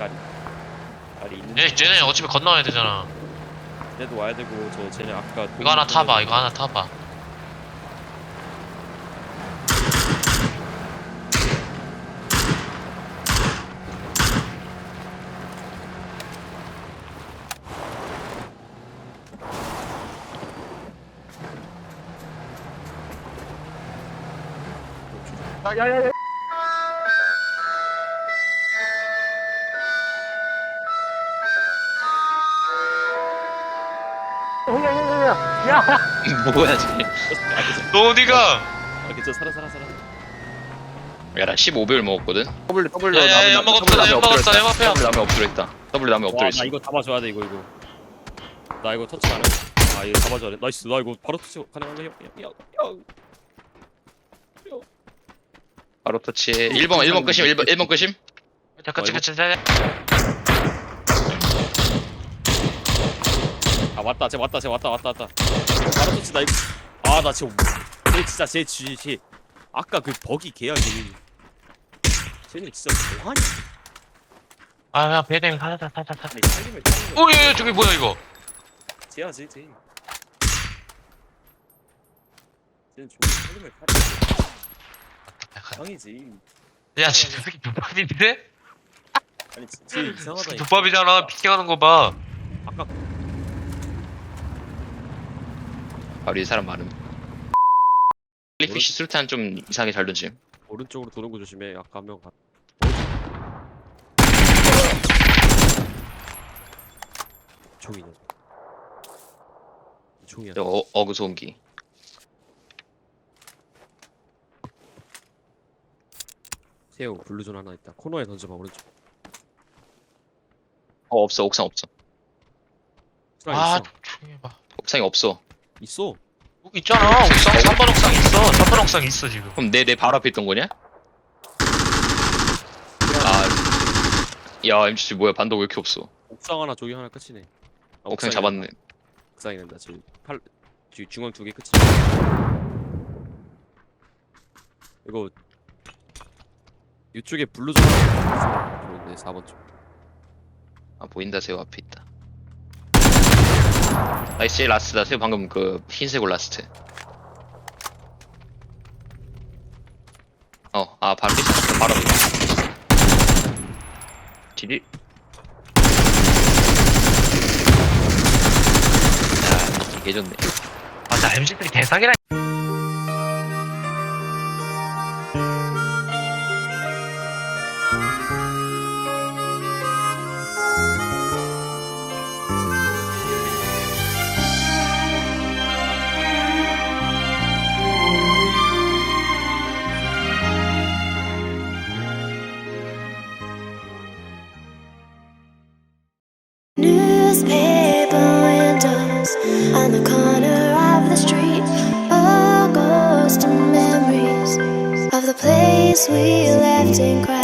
자리 자리 있는 얘 쟤네 어차피 건너야 되잖아. 쟤도 와야 되고 저 쟤네 아까 이거 하나 타봐 이거 하나 타봐. 야야야 뭐야 쟤. 너 어디가? 아 괜찮아 살아 살아. 살아 야나 15배율 먹었거든? W W 야, 야, 야, 남- 먹었다, 야, 엎드려 먹었다. 야, 앞에야. W 남에 엎드려 있다. W 남에 엎드려 와, 있어. 나 이거 잡아줘야 돼 이거 이거. 나 이거 터치 가능? 아 이거 잡아줘야 돼. 나이스 나 이거 바로 터치 가능한데 형형형 바로 터치. 1번 1번 끄심 1번 1번 끄심? 잠깐. 잠깐 잠깐 아 왔다. 쟤 왔다. 쟤 왔다. 왔다. 왔다. 바로 터치 나 이거. 아나 지금 쟤 진짜 쟤 쥐, 쟤 아까 그 버기 개야 쟤. 쟤는 진짜 뭐하냐 아야 배댕 사자 사자 사자 아니 살림을 살림을 오예 저기 뭐야 이거? 쟤야 쟤 쟤. 쟤는 종이 살림을 팔아. 강이지. 야 진짜 새끼 두밥인데? 아니 쟤- 쟤 이상하다니까. 두밥이잖아. 피해가는 거 봐 아까 바로 이 사람 많음 클리피쉬 술탄 좀 이상하게 잘 던짐 오른쪽으로 도는 거 조심해 아까 한명 갔. 총이냐? 총이야. 저 어, 어그 소음기 세우 블루존 하나 있다. 코너에 던져봐 오른쪽. 어 없어 옥상 없어 아아 있어. 조용히 해봐 옥상에 없어 있어. 여기 있잖아 옥상 3번 옥상 있어 3번 옥상 있어 지금 그럼 내 내 바로 앞에 있던 거냐? 아 야 MCC 뭐야 반도 왜 이렇게 없어 옥상 하나 저기 하나 끝이네. 아, 옥상 옥상이 잡았네 된다. 옥상이 된다. 저기 팔 뒤- 중앙 두 개 끝이. 이거 이쪽에 블루존 하나 좋은데 4번 쪽. 아 보인다 새우 앞에 있다 제일 라스트다 새우 방금 그 흰색 옷 라스트. 어아 바로 삐 바로 딜이 야 개좋네. 아나 MC3 대상이라 we left in crime.